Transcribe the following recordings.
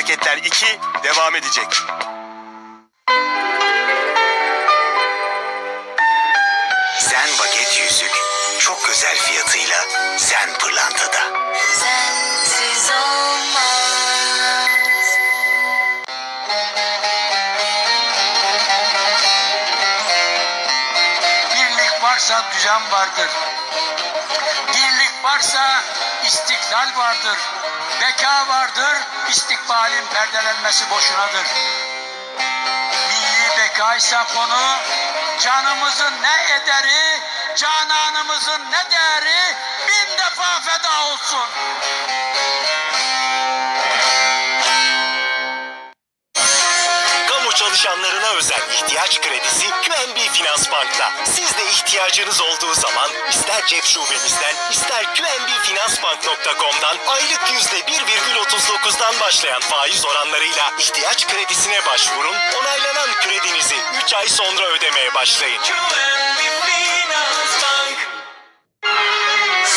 Hareketler 2 devam edecek. Zen Baget Yüzük çok özel fiyatıyla Zen Pırlanta'da. Sensiz olmaz. Birlik varsa düzen vardır. Dirlik varsa istiklal vardır. Beka vardır, istikbalin perdelenmesi boşunadır. Milli bekaysa konu, canımızın ne ederi, cananımızın ne değeri bin defa feda olsun. Kamu çalışanlarına özel ihtiyaç kredisi QNB Finans Bank'ta. Siz de ihtiyacınız olduğu zaman ister cep şubemizden ister qnbfinansbank.com'dan aylık %1,39'dan başlayan faiz oranlarıyla ihtiyaç kredisine başvurun. Onaylanan kredinizi 3 ay sonra ödemeye başlayın.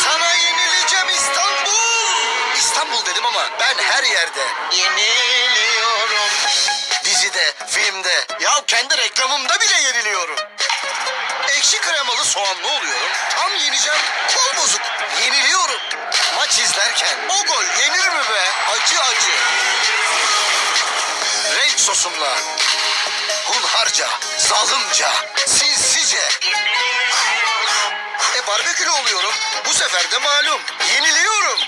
Sana yenileceğim İstanbul. İstanbul dedim ama ben her yerde yeniliyorum. Dizide, filmde, ya kendi reklamımda bile yeniliyorum. Ekşi kremalı soğanlı oluyorum. Tam yeneceğim, gol bozuk. Yeniliyorum. Maç izlerken o gol yenir mi be? Acı acı. Renk sosumla. Hunharca, zalimce, sinsice. E barbekülü oluyorum. Bu sefer de malum. Yeniliyorum.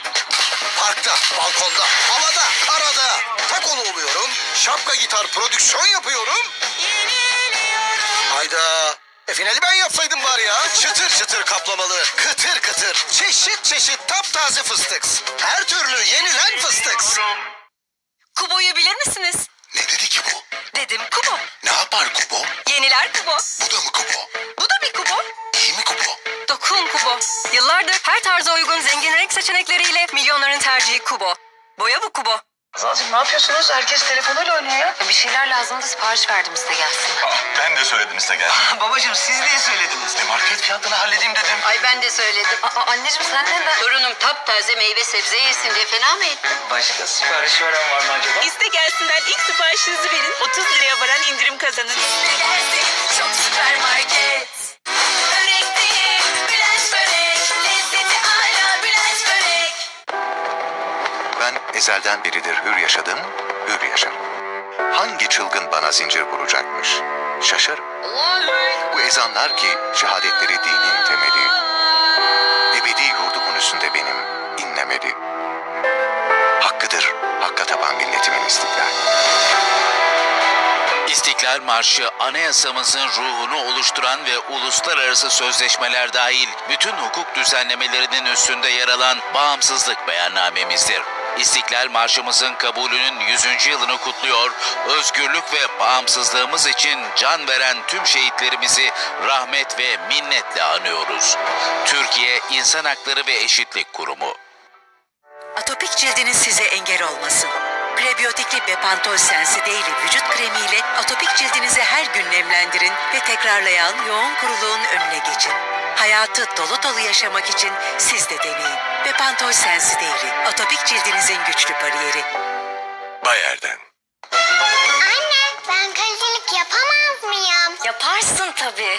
Parkta, balkonda, havada, karada. Takolu oluyorum. Şapka gitar prodüksiyon yapıyorum. Hayda. E finali ben yapsaydım var ya. Çıtır çıtır kaplamalı, kıtır kıtır, çeşit çeşit taptaze fıstık. Her türlü yenilen fıstık. Kubo'yu bilir misiniz? Ne dedi ki bu? Dedim Kubo. Ne yapar Kubo? Yeniler Kubo. Bu da mı Kubo? Bu da bir Kubo. İyi mi Kubo? Dokun Kubo. Yıllardır her tarza uygun zengin renk seçenekleriyle milyonların tercihi Kubo. Boya bu Kubo. Azalcığım ne yapıyorsunuz? Herkes telefonuyla oynuyor ya. Bir şeyler lazımdı sipariş verdim size gelsin. Ben de söyledim size gel. Babacığım siz niye söylediniz? E market fiyatını halledeyim dedim. Ay ben de söyledim. Aa, anneciğim sen neden? Torunum taptaze meyve sebze yesin diye fena mı ettin? Başka sipariş veren var mı acaba? İste gelsinler ilk siparişinizi verin. 30 liraya varan indirim kazanın. Çok süpermarket. Ezelden beridir hür yaşadım, hür yaşarım. Hangi çılgın bana zincir vuracakmış? Şaşarım. Bu ezanlar ki şehadetleri dinin temeli. Ebedi yurdumun üstünde benim inlemeli. Hakkıdır hakka tapan milletimin istiklal. İstiklal Marşı anayasamızın ruhunu oluşturan ve uluslararası sözleşmeler dahil bütün hukuk düzenlemelerinin üstünde yer alan bağımsızlık beyannamemizdir. İstiklal Marşımızın kabulünün 100. yılını kutluyor, özgürlük ve bağımsızlığımız için can veren tüm şehitlerimizi rahmet ve minnetle anıyoruz. Türkiye İnsan Hakları ve Eşitlik Kurumu Atopik cildiniz size engel olmasın. Prebiyotikli Bepantol Sensidaily vücut kremiyle atopik cildinizi her gün nemlendirin ve tekrarlayan yoğun kuruluğun önüne geçin. Hayatı dolu dolu yaşamak için siz de deneyin. Bepantol Sensidaily, atopik cildinizin güçlü bariyeri. Bayer'den. Anne ben kalecilik yapamaz mıyım? Yaparsın tabii.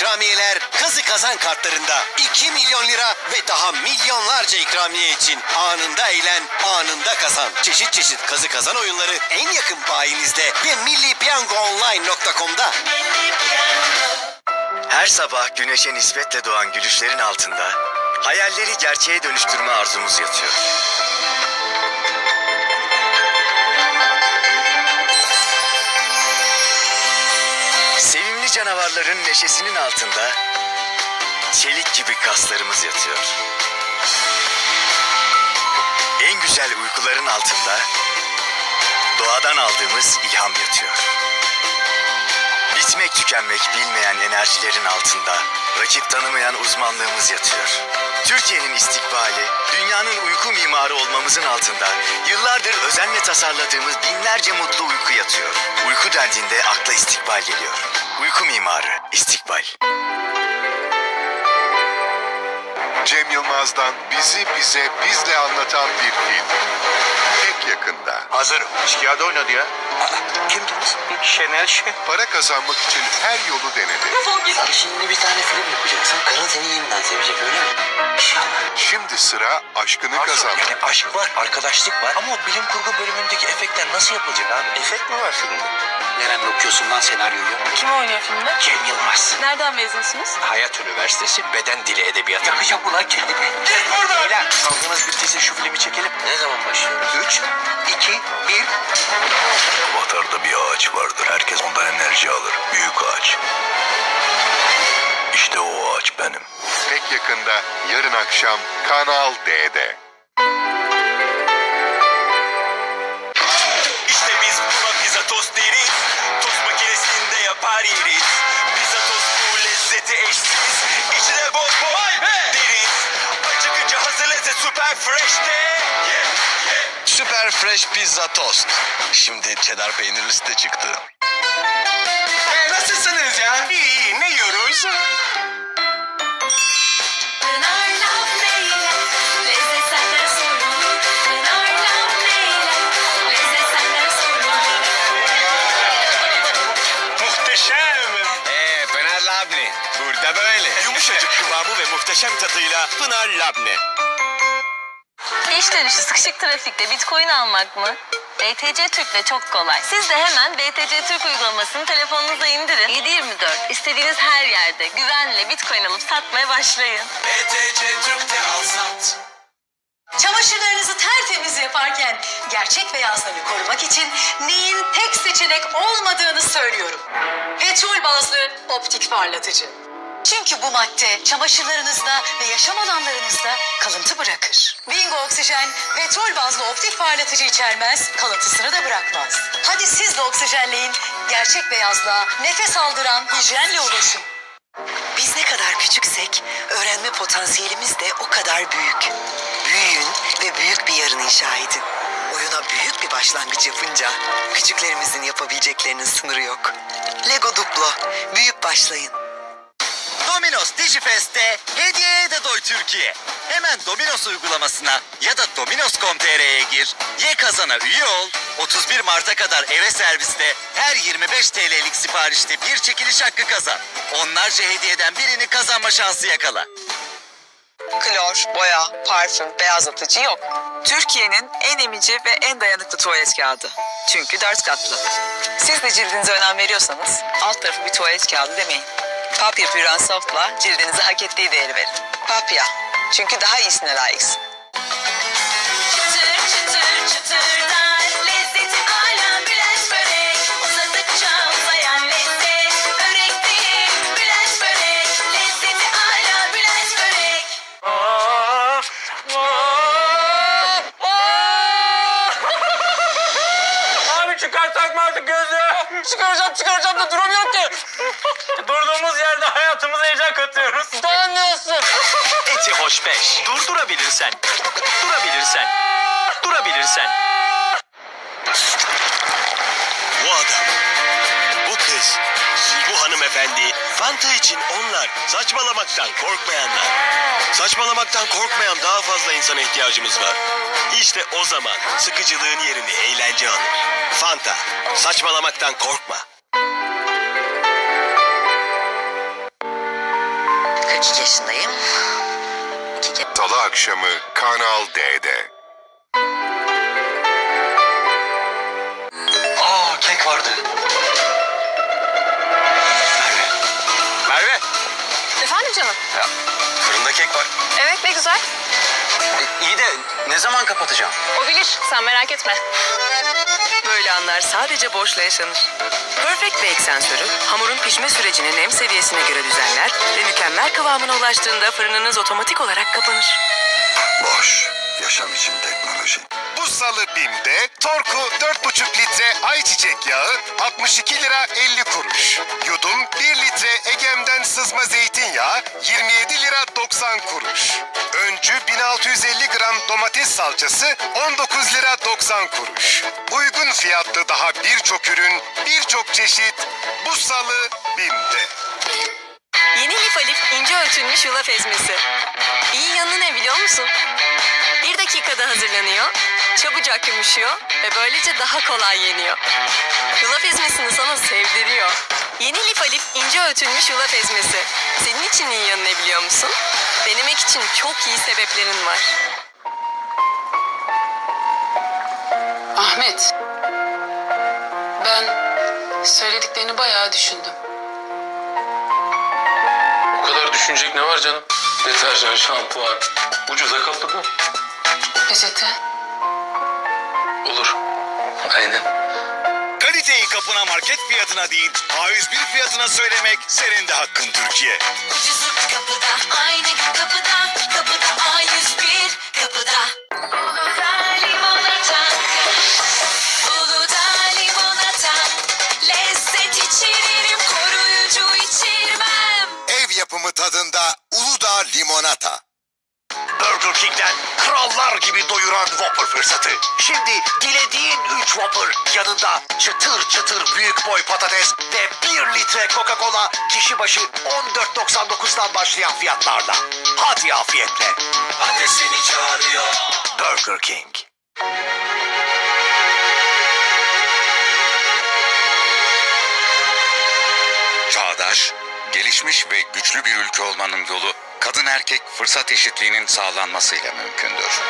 İkramiyeler kazı kazan kartlarında 2 milyon lira ve daha milyonlarca ikramiye için anında eğlen, anında kazan. Çeşit çeşit kazı kazan oyunları en yakın bayinizde ve millipiyangoonline.com'da. Her sabah güneşe nispetle doğan gülüşlerin altında hayalleri gerçeğe dönüştürme arzumuz yatıyor. Canavarların neşesinin altında çelik gibi kaslarımız yatıyor. En güzel uykuların altında doğadan aldığımız ilham yatıyor. Bitmek tükenmek bilmeyen enerjilerin altında rakip tanımayan uzmanlığımız yatıyor. Türkiye'nin istikbali, dünyanın uyku mimarı olmamızın altında yıllardır özenle tasarladığımız binlerce mutlu uyku yatıyor. Uyku dendiğinde akla istikbal geliyor. Uyku mimarı, istikbal. Cem Yılmaz'dan bizi bize bizle anlatan bir film. Pek yakında. Hazırım. Şikayet oynadı ya. Kimdi? Şener Şen. Para kazanmak için her yolu denedi. Şimdi bir tane film yapacaksın. Karın seni yeniden sevecek öyle. Şimdi sıra aşkını kazanmak. Yani aşk var, arkadaşlık var ama bilim kurgu bölümündeki efektler nasıl yapılacak abi? Efekt mi var filmde? Nereden okuyorsun lan senaryoyu? Kim oynuyor filmde? Cem Yılmaz. Nereden mezunsunuz? Hayat Üniversitesi Beden Dili Edebiyatı. Yakacak mı lan kendini? Git buradan! Beyler kavganız bittiyse şu filmi çekelim. Ne zaman başlıyoruz? Üç, iki, bir. Avatar'da bir ağaç vardır. Herkes ondan enerji alır. Büyük ağaç. Yakında yarın akşam Kanal D'de. İşte biz buna pizza tost deriz. Tost makinesinde yapar yeriz. Pizza tost bu lezzeti eşsiz. İçine bol bol deriz. Acıkınca hazır lezzet süper fresh de. Süper Fresh Pizza Tost. Şimdi cheddar peynirlisi de çıktı. nasılsınız ya? İyi, ne yiyoruz? Muhteşem tadıyla Pınar Labne. İş dönüşü sıkışık trafikte bitcoin almak mı? BTC Türk'le çok kolay. Siz de hemen BTC Türk uygulamasını telefonunuza indirin. 724 istediğiniz her yerde güvenle bitcoin alıp satmaya başlayın. BTC Türk'te al sat. Çamaşırlarınızı tertemiz yaparken gerçek beyazlarını korumak için neyin tek seçenek olmadığını söylüyorum. Petrol bazlı optik parlatıcı. Çünkü bu madde çamaşırlarınızda ve yaşam alanlarınızda kalıntı bırakır. Bingo Oksijen petrol bazlı optik parlatıcı içermez, kalıntısını da bırakmaz. Hadi siz de oksijenleyin, gerçek beyazlığa, nefes aldıran hijyenle ulaşın. Biz ne kadar küçüksek öğrenme potansiyelimiz de o kadar büyük. Büyüyün ve büyük bir yarın inşa edin. Oyuna büyük bir başlangıç yapınca küçüklerimizin yapabileceklerinin sınırı yok. Lego Duplo, büyük başlayın. Domino's Digifest'te hediyeye de doy Türkiye. Hemen Domino's uygulamasına ya da domino's.com.tr'ye gir, ye kazana üye ol. 31 Mart'a kadar eve serviste her 25 TL'lik siparişte bir çekiliş hakkı kazan. Onlarca hediyeden birini kazanma şansı yakala. Klor, boya, parfüm, beyazlatıcı yok. Türkiye'nin en emici ve en dayanıklı tuvalet kağıdı. Çünkü dört katlı. Siz de cildinize önem veriyorsanız alt tarafı bir tuvalet kağıdı demeyin. Papya Püran Soft'la cildinize hak ettiği değeri verin. Papya. Çünkü daha iyisine layıksın. Çıtır çıtır çıtırdan Durdurabilirsen. Durabilirsen. Durabilirsen. Bu adam. Bu kız. Bu hanımefendi. Fanta için onlar. Saçmalamaktan korkmayanlar. Saçmalamaktan korkmayan daha fazla insana ihtiyacımız var. İşte o zaman sıkıcılığın yerini eğlence alır. Fanta. Saçmalamaktan korkma. Kaç yaşındayım? İki kere. Salı akşamı Kanal D'de. Aa kek vardı. Merve. Merve. Efendim canım? Ya, fırında kek var. Evet ne güzel. E, iyi de ne zaman kapatacağım? O bilir sen merak etme. Böyle anlar sadece boşla yaşanır. Perfect Bake sensörü hamurun pişme sürecini nem seviyesine göre düzenler ve mükemmel kıvamına ulaştığında fırınınız otomatik olarak kapanır. Boş. Yaşam için salı BİM'de Torku 4,5 litre ayçiçek yağı 62 lira 50 kuruş. Yudum 1 litre Egem'den sızma zeytinyağı 27 lira 90 kuruş. Öncü 1650 gram domates salçası 19 lira 90 kuruş. Uygun fiyatlı daha birçok ürün, birçok çeşit bu salı BİM'de. Yeni lif alif ince ölçülmüş yulaf ezmesi. İyi yanı ne biliyor musun? Dakikada hazırlanıyor, çabucak yumuşuyor ve böylece daha kolay yeniyor. Yulaf ezmesini sana sevdiriyor. Yeni lif alif ince ölçülmüş yulaf ezmesi. Senin için iyi yanı ne biliyor musun? Denemek için çok iyi sebeplerin var. Ahmet. Ben söylediklerini bayağı düşündüm. O kadar düşünecek ne var canım? Deterjan, şampuan. Ucuza kapıda. Peçete. Olur. Aynen. Kaliteyi kapına market fiyatına değil, A101 fiyatına söylemek senin de hakkın Türkiye. Ucuzu kapıda, aynı gün kapıda, kapıda A101 kapıda. Uludağ limonata, Uludağ limonata, lezzet içeririm, koruyucu içirmem. Ev yapımı tadında Uludağ limonata. Gibi doyuran Whopper fırsatı. Şimdi dilediğin 3 Whopper yanında çıtır çıtır büyük boy patates ve 1 litre Coca-Cola kişi başı 14.99'dan başlayan fiyatlarla. Hadi afiyetle. Adresini çağırıyor. Burger King. Çağdaş, gelişmiş ve güçlü bir ülke olmanın yolu kadın erkek fırsat eşitliğinin sağlanmasıyla mümkündür.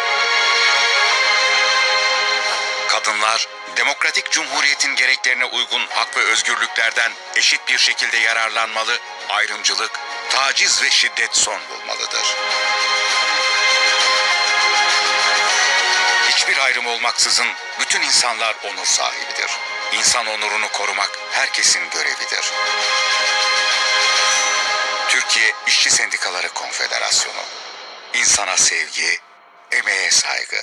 Kadınlar, demokratik cumhuriyetin gereklerine uygun hak ve özgürlüklerden eşit bir şekilde yararlanmalı, ayrımcılık, taciz ve şiddet son bulmalıdır. Hiçbir ayrım olmaksızın bütün insanlar onur sahibidir. İnsan onurunu korumak herkesin görevidir. Türkiye İşçi Sendikaları Konfederasyonu. İnsana sevgi, emeğe saygı.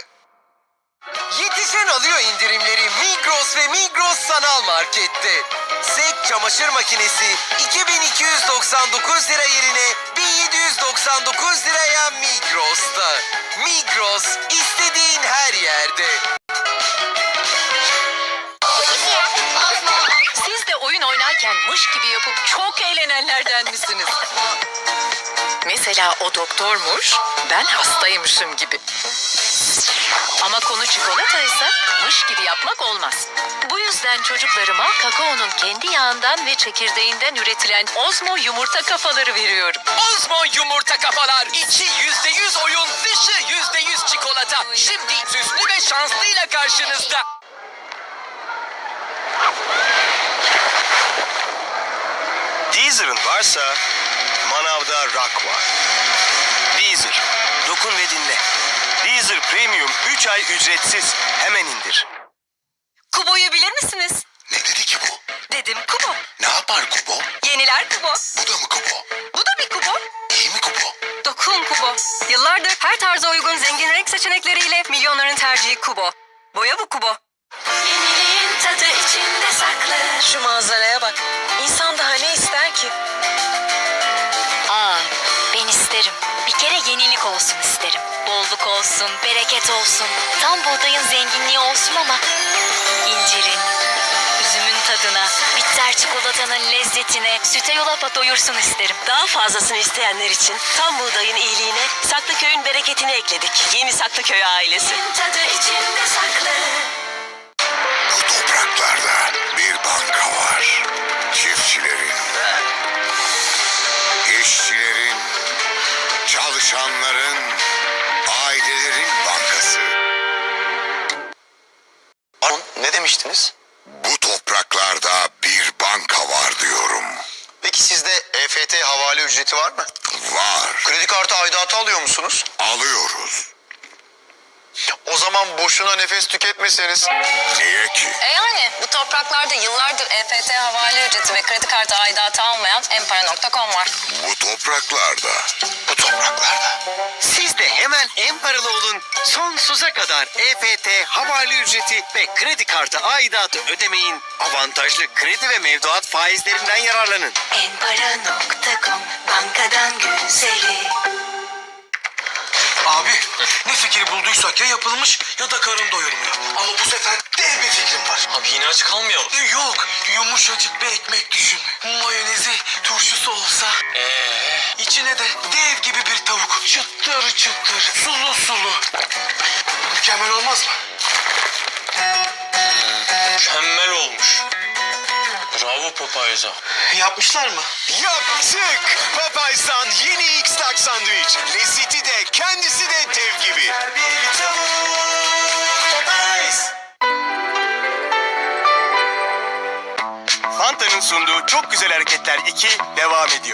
Yetişen alıyor indirimleri Migros ve Migros Sanal Market'te. Sek çamaşır makinesi 2299 lira yerine 1799 liraya Migros'ta. Migros istediğin her yerde. Mış gibi yapıp çok eğlenenlerden misiniz? Mesela o doktormuş, ben hastaymışım gibi. Ama konu çikolataysa mış gibi yapmak olmaz. Bu yüzden çocuklarıma kakaonun kendi yağından ve çekirdeğinden üretilen Ozmo yumurta kafaları veriyorum. Ozmo yumurta kafalar. İçi yüzde yüz oyun, dışı yüzde yüz çikolata. Şimdi süslü ve şanslıyla karşınızda. Deezer'ın varsa manavda rock var. Deezer. Dokun ve dinle. Deezer Premium 3 ay ücretsiz. Hemen indir. Kubo'yu bilir misiniz? Ne dedi ki bu? Dedim Kubo. Ne yapar Kubo? Yeniler Kubo. Bu da mı Kubo? Bu da bir Kubo. İyi mi Kubo? Dokun Kubo. Yıllardır her tarza uygun zengin renk seçenekleriyle milyonların tercihi Kubo. Boya bu Kubo. Yeniliğin tadı içinde saklı. Şu manzaraya bak. İnsan daha yenilik olsun isterim. Bolluk olsun, bereket olsun. Tam buğdayın zenginliği olsun ama incirin, üzümün tadına, bitter çikolatanın lezzetine, süte yulapa doyursun isterim. Daha fazlasını isteyenler için tam buğdayın iyiliğine Saklıköy'ün bereketini ekledik. Yeni Saklıköy ailesi. Tadı içinde saklı. Bu topraklarda bir banka var. Çalışanların, ailelerin bankası. Ne demiştiniz? Bu topraklarda bir banka var diyorum. Peki sizde EFT havale ücreti var mı? Var. Kredi kartı aidatı alıyor musunuz? Alıyoruz. O zaman boşuna nefes tüketmeseniz. Niye ki? E yani bu topraklarda yıllardır EFT havale ücreti ve kredi kartı aidatı almayan empara.com var. Bu topraklarda. Bu paralı olun. Sonsuza kadar EFT, havale ücreti ve kredi kartı aidatı ödemeyin. Avantajlı kredi ve mevduat faizlerinden yararlanın. Enpara.com bankadan güzeli. Abi ne fikir bulduysak ya yapılmış ya da karın doyurmuyor. Ama bu sefer dev bir fikrim var. Abi yine aç kalmayalım. E, Yok yumuşacık bir ekmek düşün. Mayonezi turşusu olsa. Ee, İçine de dev gibi bir tavuk. Çıtır çıtır sulu sulu. Mükemmel olmaz mı? mükemmel olmuş. Bravo Popeyes'a. Yapmışlar mı? Yaptık! Popeyes'tan yeni X-Tac sandviç. Lezzeti de kendisi de dev gibi. Bir tavuk. Fanta'nın sunduğu Çok Güzel Hareketler 2 devam ediyor.